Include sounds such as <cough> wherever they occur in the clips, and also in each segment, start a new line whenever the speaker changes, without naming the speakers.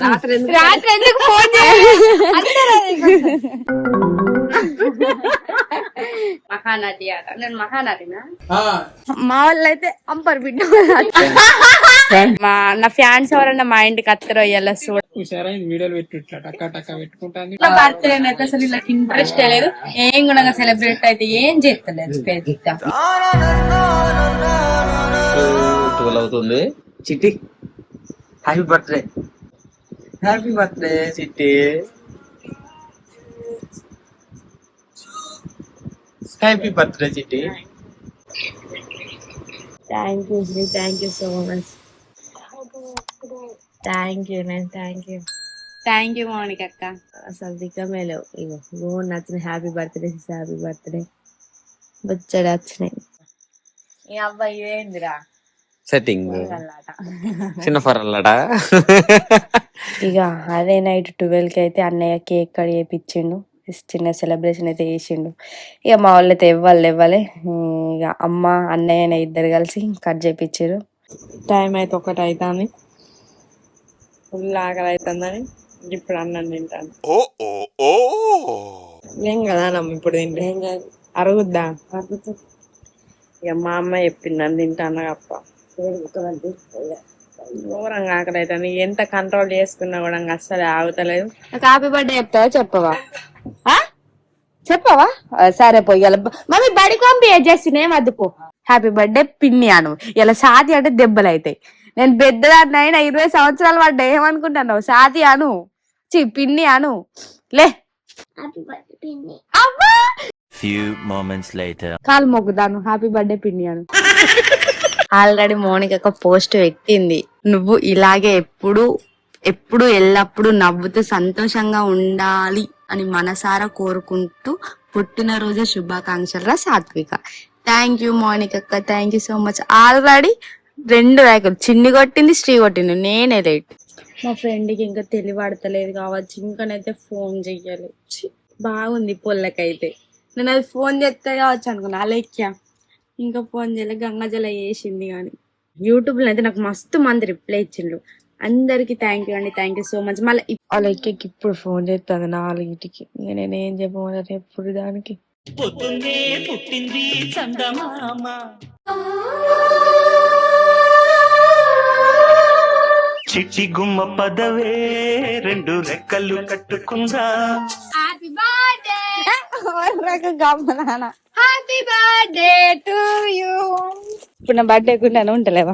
రాత్రి ఎందుకు
ఫోన్ అట నేను మహానటినా మా వాళ్ళు అయితే అంపర్ బిడ్డ. మా నా ఫ్యాన్స్ ఎవరన్నా మా ఇంటికి అత్తరో ఇలా చూడ.
హుషారైంది వీడియోలు పెట్టుట్లా టక్క టక్క పెట్టుకుంటాను
ఇలా బర్త్డే అయితే అసలు వీళ్ళకి ఇంట్రెస్ట్ లేదు. ఏం కూడా సెలబ్రేట్ అయితే ఏం చేస్తలేదు పెద్ద.
ట్వెల్వ్ అవుతుంది. Chitti happy birthday happy birthday Chitti happy birthday Chitti
thank you Shri thank you so much thank you నేను thank you thank you Mounika అక్క. అసలు దిగ్గమే లేవు ఇగో గోన్ నచ్చిన హ్యాపీ బర్త్డే హ్యాపీ బర్త్డే బొచ్చడి వచ్చినాయి. ఈ అబ్బాయి ఇదేందిరా?
సెట్టింగ్ చిన్న ఫర్రల్లట <laughs>
ఇక అదే నైట్ ట్వెల్వ్కి అయితే అన్నయ్య కేక్ కట్ చేయించిండు చిన్న సెలబ్రేషన్ అయితే చేసిండు. ఇక మా వాళ్ళు అయితే ఇవ్వాలి ఇవ్వాలి ఇక అమ్మ అన్నయ్య ఇద్దరు కలిసి కట్ చేయించారు
టైం అయితే ఒకటి అవుతుంది ఫుల్ ఆకలి అవుతుందని ఇప్పుడు అన్నం తింటాను ఏం కదా నమ్మ ఇప్పుడు తింటే? అరుగుద్దా? ఇక మా అమ్మ చెప్పింది అని తింటాను అప్ప. ఘోరంగా ఆకలి అవుతుంది ఎంత కంట్రోల్ చేసుకున్నా కూడా అస్సలు ఆగుతలేదు.
నాకు హ్యాపీ బర్త్డే చెప్తావా? చెప్పవా? ఆ? చెప్పవా? సరే పో ఇలా మమ్మీ బడికి పంపి చేసి నేను అద్దుకో? హ్యాపీ బర్త్డే పిన్ని అను. ఇలా సాతి అంటే దెబ్బలు అవుతాయి నేను పెద్దదాన్ని అయినా ఇరవై సంవత్సరాలు పడ్డా. ఏమనుకుంటున్నావు? సాతి అను. చి పిన్ని అను. లే. కాలు మొక్కుదాను హ్యాపీ బర్త్డే పిన్ని అను. <laughs> ఆల్రెడీ మౌనిక ఒక పోస్ట్ పెట్టింది. నువ్వు ఇలాగే ఎప్పుడు ఎప్పుడు ఎల్లప్పుడూ నవ్వుతూ సంతోషంగా ఉండాలి అని మనసారా కోరుకుంటూ పుట్టినరోజు శుభాకాంక్షల సాత్విక. థ్యాంక్ యూ మౌనిక అక్క. Thank you so much already రెండు ర్యాకులు చిన్ని కొట్టింది శ్రీ కొట్టింది. నేనే రేట్ మా ఫ్రెండ్కి ఇంకా తెలియబడతలేదు కావచ్చు. ఇంకనైతే ఫోన్ చెయ్యాలి. బాగుంది పొల్లకైతే. నేను అది ఫోన్ చేస్తే కావచ్చు అనుకున్నా. అలెక్య ఇంకా ఫోన్ చేయలే గంగాజల చేసింది కానీ. యూట్యూబ్లో అయితే నాకు మస్తు మంది రిప్లై ఇచ్చిండ్రు. అందరికి థ్యాంక్ యూ అండి థ్యాంక్ యూ సో మచ్ మళ్ళీ అలెక్యకి ఇప్పుడు ఫోన్ చేస్తుంది నాలుగింటికి ఇంకా నేను ఏం చెప్పమన్నారు ఎప్పుడు దానికి.
పుట్టింది చందమామ. చిట్టి గుమ్మ పదవే రెండు రెక్కలు కట్టుకుందా?
Happy birthday happy birthday to ఇప్పుడు నా బర్త్డే కూడా ఉంటలేవా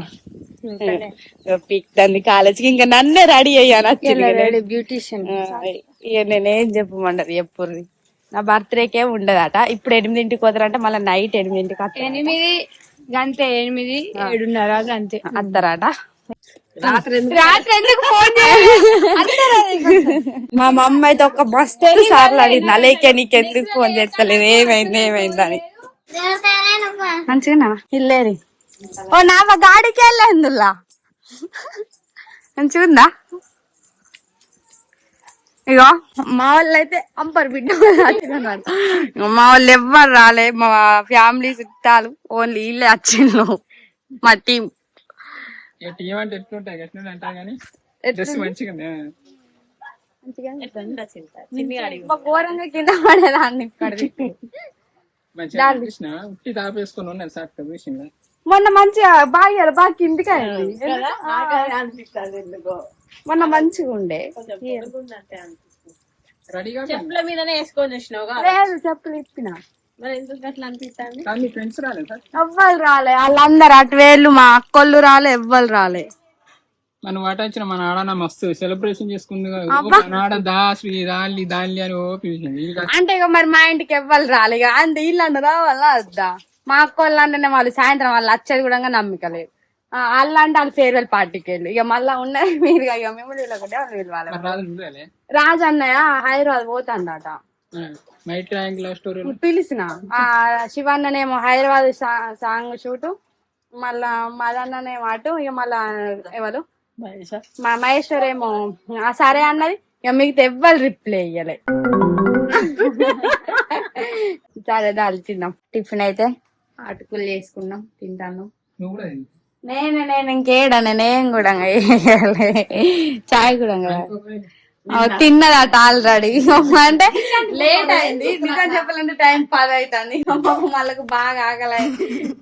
పిక్తంది కాలేజ్కి ఇంకా నన్నే రెడీ అయ్యాను బ్యూటిషియన్ ఇక నేనేం చెప్పమంటారు ఎప్పుడు. నా బర్త్డేకే ఉండదట. ఇప్పుడు ఎనిమిదింటికి పోతారంటే మళ్ళీ నైట్ ఎనిమిదింటికి.
ఎనిమిది గంటే ఎనిమిది ఏడున్నర గంటే రాత్రి ఎందుకు?
ఫోన్ మా మమ్మ అయితే ఒక మస్తు సార్లు అడిగింది అలేకే నీకు ఎందుకు ఫోన్ చేస్తలేదు? ఏమైంది ఏమైంది? అని. మంచిగా ఇల్లేరి. ఓ నా గాడికి వెళ్ళేందులా మంచిగా ఇగో మా వాళ్ళు అయితే అంపర్ బిడ్డ. మా వాళ్ళు ఎవ్వరు రాలే. మా ఫ్యామిలీ చుట్టాలు ఓన్లీ ఇల్లే వచ్చిండ్రు. మా టీం.
టీం అంటే ఎట్లుంటాయి? కానీ డ్రెస్ మంచిగా.
ఘోరంగా కింద పడేదాన్ని.
ఉట్టి తాపేసుకొని ఉన్నాను సార్
మొన్న మంచిగా బాగా బాగా కిందికి అయింది మొన్న మంచిగా ఉండే.
రెడీగా
చెప్పుల మీదనే వేసుకొని
లేదు చెప్పులు ఇప్పిన. ఎవ్వరు రాలే. వాళ్ళందరు అటు వేళ్ళు మా అక్కోళ్ళు రాలే ఎవ్వరు రాలే.
మన వాట వచ్చిన మన ఆడ మస్తు సెలబ్రేషన్ చేసుకుంది ఆడ దా శ్రీ దాల్లి దాల్లి అని.
అంటే ఇక మరి మా ఇంటికి ఎవ్వరు రాలే ఇక అంతే ఇల్లు రావాలా వద్దా? మా అక్కోళ్ళు అంటేనే వాళ్ళు సాయంత్రం వాళ్ళు వచ్చేది కూడా నమ్మిక లేదు. వాళ్ళు అంటే వాళ్ళు ఫేర్వెల్ పార్టీకి వెళ్ళి. ఇక మళ్ళా ఉన్నది మీరు ఇక వాళ్ళు రాజు అన్నయ్య హైదరాబాద్ పోతాడట. పిలిచిన ఆ శివన్ననేమో హైదరాబాద్ సాంగ్ షూట్. మళ్ళా మదన్ననేమో అటు ఇక మళ్ళా ఎవరు? మా మహేశ్వర్ ఏమో సరే అన్నది. ఇక మిగతా ఎవ్వరు రిప్లై ఇయ్యలే. <laughs> సరే దాని తిన్నాం. టిఫిన్ అయితే? అటుకులు చేసుకున్నాం తింటాను. నేను నేను ఇంకేడనే నేను కూడా <laughs> చాయ్ కూడా కదా తిన్నదట ఆల్రెడీ <laughs> అంటే లేట్ అయింది. నిజం చెప్పాలంటే టైం పది అవుతుంది మళ్ళీ బాగా ఆకలి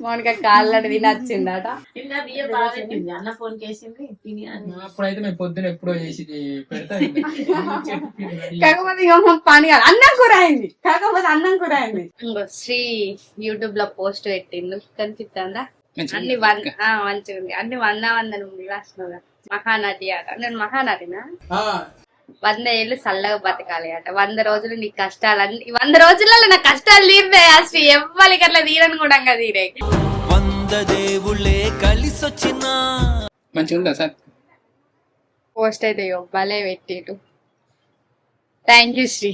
మౌనిక ఆల్రెడీ తినొచ్చిందట.
పొద్దున ఎప్పుడో చేసి పెడతా
కాకపోతే ఇక పని కాదు. అన్నం కూర అయింది. కాకపోతే అన్నం కూర అయింది. ఇంకో శ్రీ యూట్యూబ్లో పోస్ట్ పెట్టిండు. కనిపిస్తుందా? అన్ని వంద ఆ, మంచిగా ఉంది. అన్ని వంద వంద నువ్వు రాసినవుగా మహానటి అట నేను మహానటినా వంద ఏళ్ళు చల్లగా బతకాలి అట. వంద రోజులు నీ కష్టాలన్నీ వంద రోజులలో నా కష్టాలు తీరుతాయి అసలు ఎవ్వరికి అట్లా తీరని కూడా తీరే.
వంద దేవుళ్ళే కలిసొచ్చినా.
మంచిగా ఉందా సార్?
పోస్ట్ అయితే భలే పెట్టిటు థ్యాంక్ యూ శ్రీ.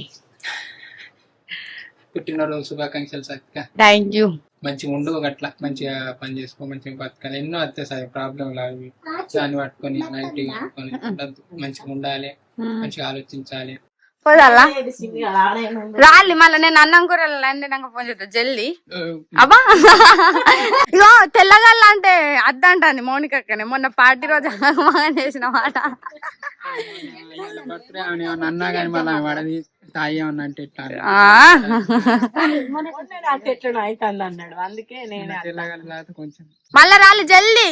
పుట్టినరోజు శుభాకాంక్షలు సార్.
థ్యాంక్ యూ
మంచిగా ఉండు అట్లా మంచిగా పని చేసుకో మంచిగా బతకాలి. ఎన్నో వస్తాయి సార్ ప్రాబ్లం అవి. దాన్ని పట్టుకొని నైట్ పట్టుకొని. <laughs> మంచిగా ఉండాలి మంచిగా ఆలోచించాలి.
పోదాలా? రాలి మళ్ళీ నేను అన్నం కూర నాకు ఫోన్ చేస్తా జల్లి. అబ్బా. ఇగో తెల్లగల్ల అంటే అద్దంటాంది మౌనికక్కనే. మొన్న పార్టీ రోజు చేసిన మాట.
మళ్ళీ
రాలి జల్ది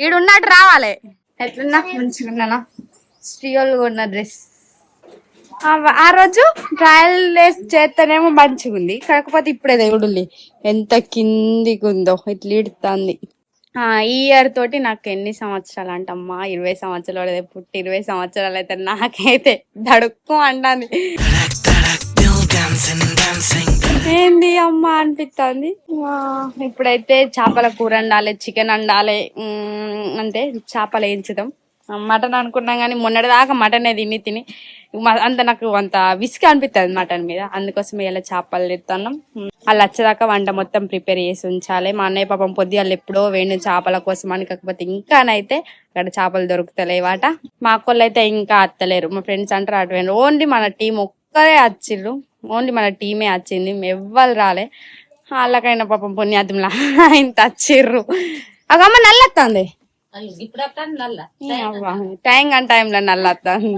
ఈడున్నట్టు రావాలి. ఎట్లున్నా? మంచిగా ఉన్నానా స్త్రీలు కొన్న డ్రెస్. ఆ రోజు ట్రయల్ డేస్ చేస్తేనేమో మంచిగా ఉంది కాకపోతే ఇప్పుడే దేవుడు ఎంత కిందికి ఉందో ఇట్లా ఇడుతుంది. ఆ ఈ ఇయర్ తోటి నాకు ఎన్ని సంవత్సరాలు అంటమ్మా ఇరవై సంవత్సరాలు పుట్టి ఇరవై సంవత్సరాలు అయితే నాకైతే దడుక్కు అంటాను ఏంది అమ్మ అనిపిస్తుంది ఇప్పుడైతే చేపల కూర వండాలి చికెన్ వండాలి అంటే చేపలు వేయించుదాం మటన్ అనుకున్నాం కానీ మొన్నటి దాకా తిని తిని అంత నాకు అంత విసుగు అనిపిస్తుంది మటన్ మీద. అందుకోసం ఇలా చేపలు తెస్తున్నాం వాళ్ళు వచ్చేదాకా వంట మొత్తం ప్రిపేర్ చేసి ఉంచాలి. మా అన్నయ్య పాపం పొద్దుగాల ఎప్పుడో వేణు చేపల కోసం అని కాకపోతే ఇంకానైతే అక్కడ చేపలు దొరుకుతలేవాట. మా అక్కళ్ళు అయితే ఇంకా అత్తలేరు. మా ఫ్రెండ్స్ అంటారు అటు ఓన్లీ మన టీం ఒక్కరే వచ్చిండ్రు ఓన్లీ మన టీమే వచ్చింది ఎవ్వరు రాలే. వాళ్ళకైనా పాపం పుణ్యాత్మలా <laughs> ఇంత వచ్చిర్రు అగమ్మ నల్లొస్తుంది టైం కానీ టైంలో నల్లొస్తుంది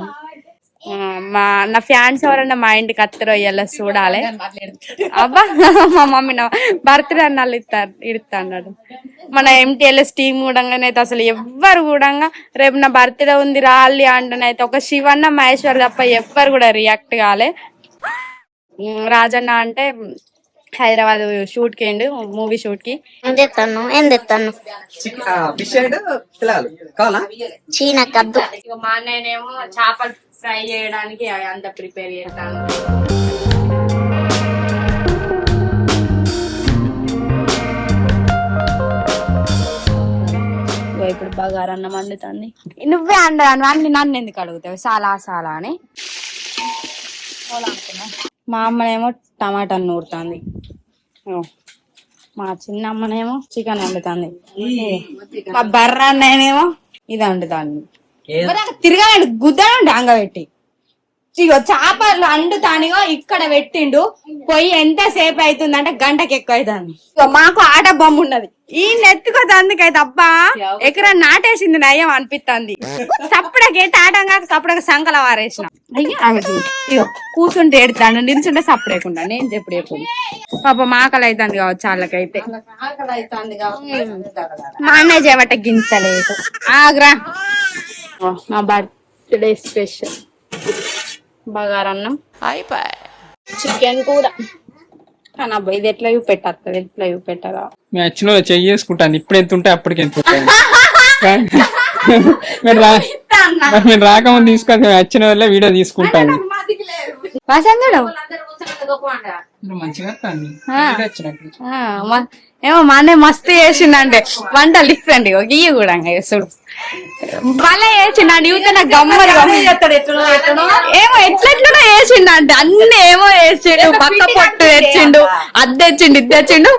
మా నా ఫ్యాన్స్ ఎవరన్నా మా ఇంటికి అత్తరో ఇయ్యాల చూడాలి. అబ్బా మా మమ్మీ నా బర్త్డే అన్నాళ్ళు ఇస్తారు ఇడుతాడు మన ఎంటీఎల్ఎస్ టీం కూడా అయితే అసలు ఎవ్వరు కూడా రేపు నా బర్త్డే ఉంది రాలి అంటనైతే ఒక శివన్న మహేశ్వర్ తప్ప ఎవ్వరు కూడా రియాక్ట్ కాలే. రాజన్న అంటే హైదరాబాద్ షూట్కి మూవీ షూట్కి
ఏం తెస్తాను ఏం తెస్తాను
అండ్
చీన కద్దు.
మా అన్నయ్యనేమో చేపలు ఫ్రై చేయడానికి అవి అంత ప్రిపేర్ చేస్తాను ఇప్పుడు బగారా అన్నం వండుతుంది. నువ్వే అండాను అన్ని నన్ను ఎందుకు అడుగుతావు? సాలా సాలా అని. మా అమ్మనేమో టమాటా నూరుతుంది. మా చిన్న అమ్మనేమో చికెన్ వండుతుంది. మా బర్ర అన్నయ్యనేమో ఇది వండుతాను తిరగాడు గుద్దనండి అంగబెట్టి ఇగో చేపలు అండుతానిగో ఇక్కడ పెట్టిండు. పొయ్యి ఎంత సేపు అవుతుందంటే గంటకి ఎక్కువ అవుతుంది మాకు ఆట బొమ్మ ఉన్నది. ఈ నెత్తుకోదు అందుకైతే అబ్బా ఎకరా నాటేసింది నయం అనిపిస్తుంది సప్పుడకైతే ఆటంగా సప్పుడక సంకల వారేసిన. అయ్యో కూర్చుంటే ఏడుతాను నిల్చుంటే సప్పుడేకుండా నేను చెప్పుడు ఎప్పుడు పాప మాకలు అవుతుంది కావచ్చు వాళ్ళకైతే మా అన్నయ్య చేయబట్ట గింతలేదు. ఆగ్రా. మా బర్త్డే స్పెషల్. బగారన్నం. చికెన్ కూర. అబ్బా ఇది ఎట్లా చూపెట్టత్తది? ఎట్లా చూపెట్టరా?
వచ్చిన వాళ్ళు చెయ్యి చేసుకుంటాను. ఇప్పుడు ఎంత ఉంటే అప్పటికి ఎంత మీరు రా మరి రాకముందు తీసుకొని వచ్చిన వాళ్ళే వీడియో తీసుకుంటాను.
వసంతుడు ఏమో మా అన్నయ్య మస్తు చేసిండంటే వంట డిఫరెంట్ ఇయ్యి కూడా చూడు. భలే చేసిండండి యూత నాకు గమ్మలు ఏమో ఎట్లెట్లనో వేసిండంటే అన్ని ఏమో వేసిండు పక్క పొట్టు తెచ్చిండు. అది తెచ్చిండు ఇది తెచ్చిండు?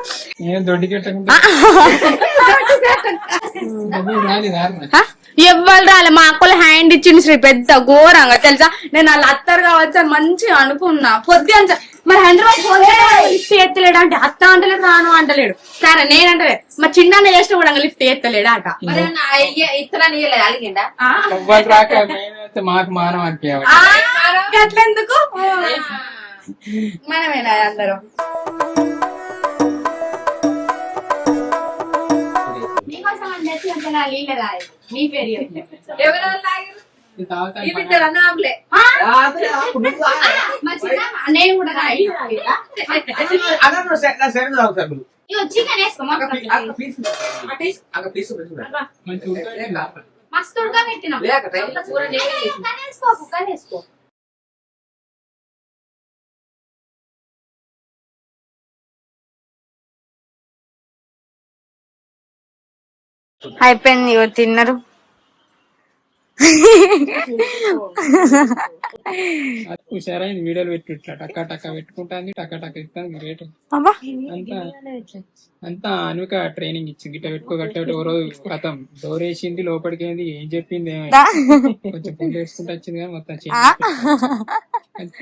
ఎవ్వరు రాలే. మా అక్కలు హ్యాండ్ ఇచ్చింది శ్రీ పెద్ద ఘోరంగా. తెలుసా? నేను వాళ్ళ అత్తరు కావచ్చు అని మంచిగా అనుకున్నా. పొద్దున మరి హైదరాబాద్ ఫోన్ లిఫ్ట్ ఎత్తలేడు అంటే అత్త అంటలేడు రాను అంటలేడు. సరే నేను అంటలేదు మా చిన్న చేసిన కూడా లిఫ్ట్ ఎత్తలేడు అట.
ఇతరాన్ని అలిగిండా
మాకు మానం అనిపించాలి
మనమేనా అందరం? మీకోసం అని అంత నా నీళ్ళ రాయి. మీ పేరు చెప్పు. నేను కూడా చికెన్ వేసుకో. మస్తు ఉడకబెట్టినాం. అయిపోయింది తిన్నారు.
హుషారైంది వీడియోలు పెట్టి ఇట్లా టక్క టక్క పెట్టుకుంటాంది టక్క టక్క ఇస్తాను రేటు. అంతా అంతా అనుక ట్రైనింగ్ ఇచ్చింది గిట్ట పెట్టుకో గట్ట ఓ రోజు కథం డోర్ వేసింది లోపలికి ఏంది ఏం చెప్పింది ఏమో. కొంచెం పుల్లు వేసుకుంటూ వచ్చింది కానీ మొత్తం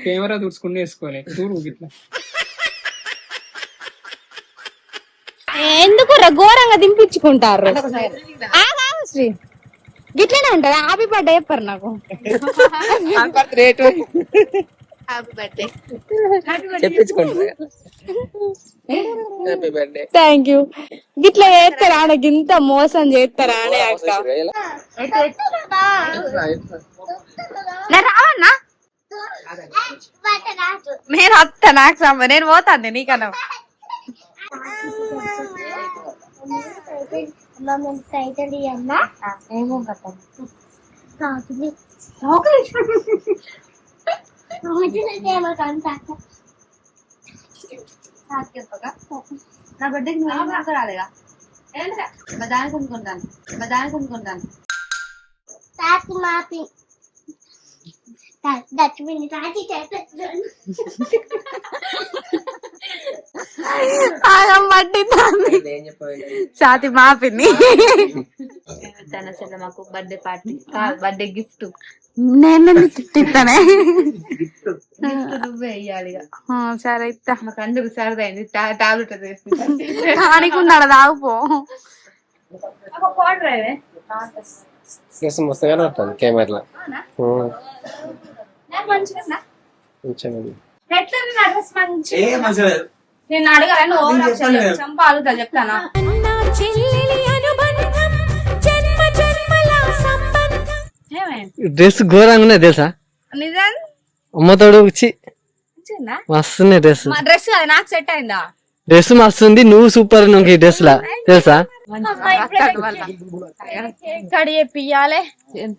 కెమెరా తుడుచుకుంటూ వేసుకోలేదు చూడు గిట్లా.
ఎందుకు రా ఘోరంగా దింపించుకుంటారు? శ్రీ. గిట్లనే ఉంటది. హ్యాపీ బర్త్డే చెప్పారు నాకు.
చెప్పించుకుంటారు హ్యాపీ బర్త్డే
థ్యాంక్ యూ గిట్లా చేస్తారా ఆడ గింత మోసం చేస్తారా అనే అక్క? నేను రావన్నా? నేను వస్తా నాకు సంబ నేను పోతాను నీకన్నా. <laughs> ఏమో కదా నా బిడ్డకి నువ్వు ఏం నాకు రాలేగా బదానికి కొనుక్కుంటాను బదానికి కొనుక్కుంటాను
తాతి మాపి.
ఏం చెప్పాలి?
సాతి మాపిని
తన అసలు మాకు బర్త్డే పార్టీ బర్త్డే గిఫ్ట్
నేను తిట్టానే
నువ్వే ఇయ్యాలి.
సరే ఇస్తా
మాకు అందరూ సరదైంది. టాబ్లెట్ వేసుకుంటా.
దానికి ఉన్నాడు తాగుపో.
డ్రెస్ మస్తుగానే ఉంటుంది కెమెరాలో
నా డ్రెస్ నేను అడగాలని చెప్తానా?
ఘోరంగా ఉన్నాయి తెలుసా?
నిజం?
అమ్మతోడు వచ్చి? మస్తున్నాయి డ్రెస్
డ్రెస్ నాకు సెట్ అయిందా?
డ్రెస్ మస్తుంది నువ్వు సూపర్ నువ్వు ఈ డ్రెస్ లా. తెలుసా?
కడియేపియాలి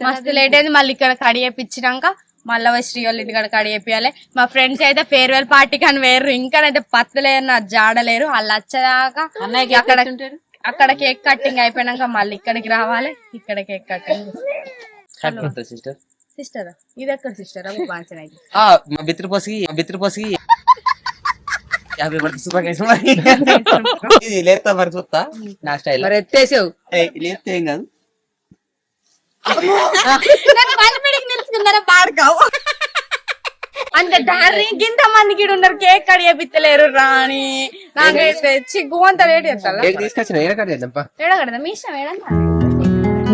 మస్తు లేట్ అయింది మళ్ళీ ఇక్కడ కడియేపిచ్చినాక మళ్ళీ పోయి శ్రీ వాళ్ళ ఇంటికాడ కడియేపియాలి మా ఫ్రెండ్స్ అయితే ఫేర్వెల్ పార్టీకి అని వేరు ఇంకానైతే పత్తలేరు నా జాడలేరు. వాళ్ళు వచ్చేదాకా అక్కడ అక్కడ కేక్ కట్టింగ్ అయిపోయినాక మళ్ళీ ఇక్కడికి రావాలి. ఇక్కడ కేక్ కట్టింగ్.
సిస్టర్.
సిస్టర్? ఇది ఎక్కడ సిస్టర్? బాగా
మా బిత్రపోసికి యాభై పడుతుంది సూపర్ ఇది లేస్తా మరి చూస్తా. నా స్టైల్.
మరి ఎత్తేసావు.
లేస్తే ఏం కాదు.
అంత దారి ఇంత మందికి ఉన్నారు కేక్ కడి చేపిత్తలేరు రాని నాకైతే చిగ్గు అంత వేడి
తీసుకొచ్చిన కట్ చేద్దాం
మీ ఇష్టం ఏడంతా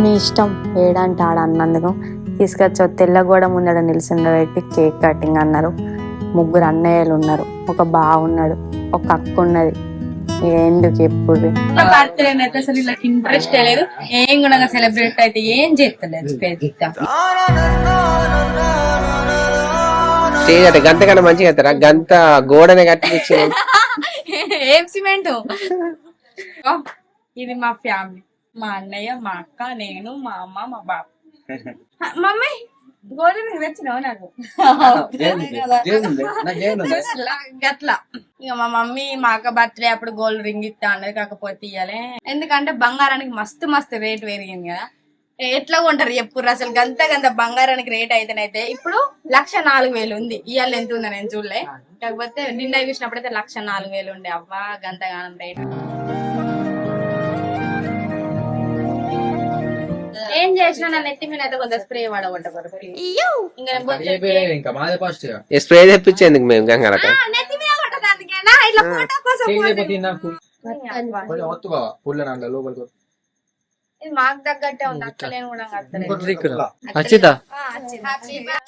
మీ ఇష్టం ఏడంటే ఆడ అన్నందుకు. తీసుకొచ్చి తెల్లగోడ ముందడ నిలిచిండబెట్టి కేక్ కటింగ్ అన్నారు. ముగ్గురు అన్నయ్యలు ఉన్నారు. ఒక బావ ఉన్నాడు ఒక అక్క ఉన్నది ఎందుకు ఎప్పుడు? బర్త్డే అయితే అసలు వీళ్ళకి ఇంట్రెస్ట్ లేదు. ఏం కూడా సెలబ్రేట్ అయితే ఏం చేస్తలేదు
స్టేజ్ అంటే గంట కన్నా మంచిగా అవుతారా గంట గోడనే కట్టించి
ఏం సిమెంట్? ఇది మా ఫ్యామిలీ. మా అన్నయ్య మా అక్క నేను మా అమ్మ మా బాబు. <laughs> మమ్మీ! గోధుమ తెచ్చినావు నాకు గట్లా ఇక మా మమ్మీ మా అక్క బర్త్డే అప్పుడు గోల్డ్ రింగ్ ఇస్తా అన్నది కాకపోతే ఇయ్యాలి. ఎందుకంటే బంగారానికి మస్తు మస్తు రేట్ పెరిగింది కదా. ఎట్లా కొంటారు ఎప్పుడు అసలు? గంత గంత బంగారానికి రేట్ అయితేనైతే ఇప్పుడు లక్ష నాలుగు వేలు ఉంది. ఇవాళ ఎంత ఉందో నేను చూడలే. కాకపోతే నిన్న చూసినప్పుడైతే లక్ష నాలుగు వేలు ఉండే. అవ్వా గంతగానం రేట్. ఏం చేసినా నా నెత్తి మీద అయితే కొంత స్ప్రే వాడగొట్టకూడదు ఇంకా నేను
స్ప్రే తెప్పించేందుకు మేము గంగారక
ఆ, నెత్తి మీద ఇట్లా ఫోటో కోసం
చేయలేకపోతే నాకు
కొంచెం ఒత్తు బావ పుల్ల నాన్న లోపలికి
ఇది మాకు తగ్గట్టే ఉంది అక్కలేని కూడా కట్టలేదు
అచ్చిత?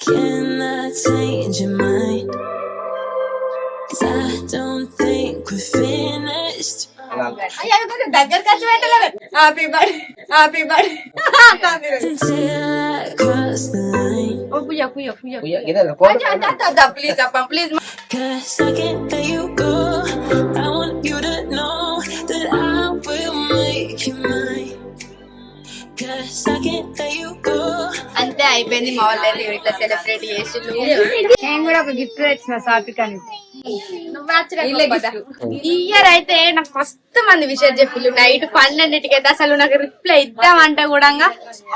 Cannot change your mind. 'Cause I don't think we're finished.
అయ్యో, అది కొంచెం దగ్గరికి వచ్చి పెట్టలేదు. Happy birthday
Happy
birthday. <laughs> Oh, puya,
puya,
puya. Kita please,
please. I.
అంతే అయిపోయింది మా వాళ్ళు ఇట్లా సెలబ్రేట్ చేసి నేను కూడా ఒక గిఫ్ట్ తెచ్చిన సాపిక్ అని. ఈ ఇయర్ అయితే నాకు ఫస్ట్ మంది విషయం చెప్పిల్లు నైట్ పన్నెండింటికి అయితే అసలు నాకు రిప్లై ఇద్దామంటే కూడా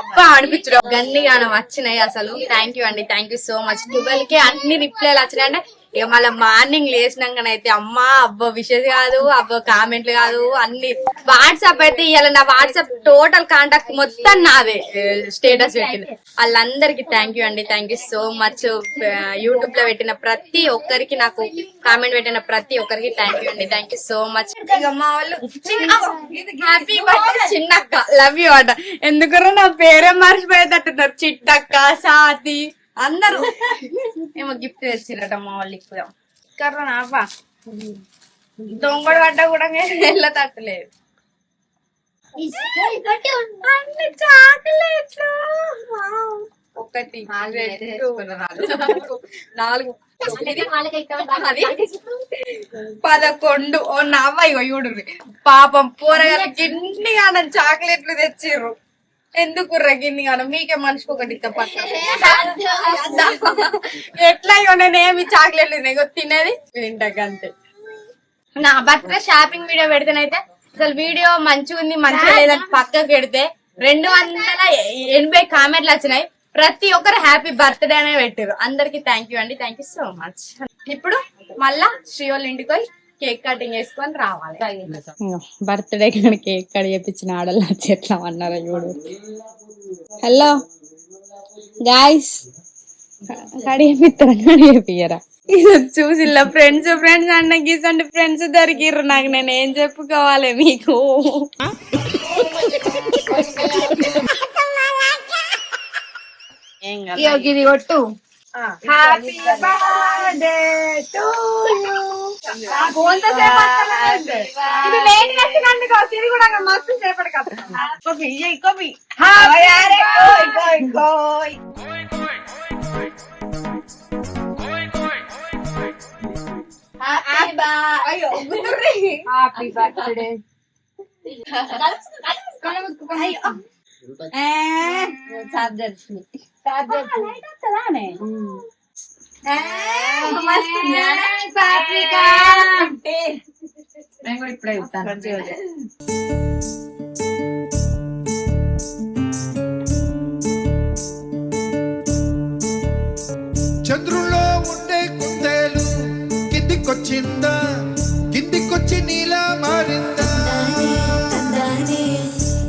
అబ్బా అనిపించడం. గన్ని గానం వచ్చినాయి అసలు. థ్యాంక్ యూ అండి. థ్యాంక్ యూ సో మచ్ ట్వెల్వ్కి అన్ని రిప్లైలు వచ్చినాయి అంటే ఇక మళ్ళీ మార్నింగ్ లేచినాకనైతే అమ్మా అబ్బో విషెస్ కాదు అబ్బో కామెంట్లు కాదు అన్ని వాట్సాప్ అయితే ఇవాళ నా వాట్సాప్ టోటల్ కాంటాక్ట్ మొత్తం నాదే. స్టేటస్ పెట్టింది. వాళ్ళందరికి థ్యాంక్ యూ అండి. థ్యాంక్ యూ సో మచ్ యూట్యూబ్లో పెట్టిన ప్రతి ఒక్కరికి నాకు కామెంట్ పెట్టిన ప్రతి ఒక్కరికి థ్యాంక్ యూ అండి. థ్యాంక్ యూ సో మచ్ మా వాళ్ళు హ్యాపీ చిన్నక్క. లవ్ యూ అట. ఎందుకు నా పేరే మర్చిపోయేటట్టున్నారు? చిట్టక్క సాతి అందరూ. <laughs> ఏమో గిఫ్ట్ తెచ్చిరట మా వాళ్ళు ఇక్కడ కర్ర నాపా దొంగడు పడ్డ కూడా వెళ్ళ తట్టలేదు. ఒకటి నాలుగు పదకొండు. ఓ నవ్వ ఇగో చూడు. పాపం పోరగాళ్ళకి గానం చాక్లెట్లు తెచ్చిర్రు. ఎందుకు గిన్ని గానం? మీకే మనిషికి ఒకటి పక్క. <laughs> ఎట్లా ఏమి చాక్లెట్లు ఇగో తినేది వింటకంతే నా బర్త్డే షాపింగ్ వీడియో పెడితేనైతే అసలు వీడియో మంచిగా ఉంది మంచిగా లేదని పక్కకు పెడితే రెండు వందల ఎనభై కామెంట్లు వచ్చినాయి. ప్రతి ఒక్కరు హ్యాపీ బర్త్డే అనే పెట్టారు అందరికి థ్యాంక్ యూ అండి. థ్యాంక్ యూ సో మచ్ ఇప్పుడు మళ్ళా శ్రీ వాళ్ళ ఇంటికి కేక్ కటింగ్ చేసుకొని రావాలి. బర్త్డే కానీ కేక్ కట్ చేపించిన ఆడలు చెట్లా అన్నారు చూడు. హలో గాయస్ కడి చేపిస్తారా కడి చేపియరా చూసి ఫ్రెండ్స్ ఫ్రెండ్స్ అన్న గీసండి ఫ్రెండ్స్ దొరికిర్రు నాకు నేను ఏం చెప్పుకోవాలి మీకు? ఇది కొట్టు. హ్యాపీ బర్త్డే టు ఇది మస్తు సేపటి హ్యాపీ బర్త్డే నేను కూడా ఇప్పుడే చెప్తాను
చంద్రుల్లో ఉండే కుందేలు కిందికొచ్చిందా? కిందికొచ్చి నీలా మారిందా?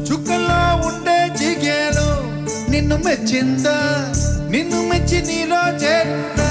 చుక్కల్లో ఉండే జిగేలు నిన్ను మెచ్చిందా? నిన్ను మెచ్చి నీలో చేరిందా?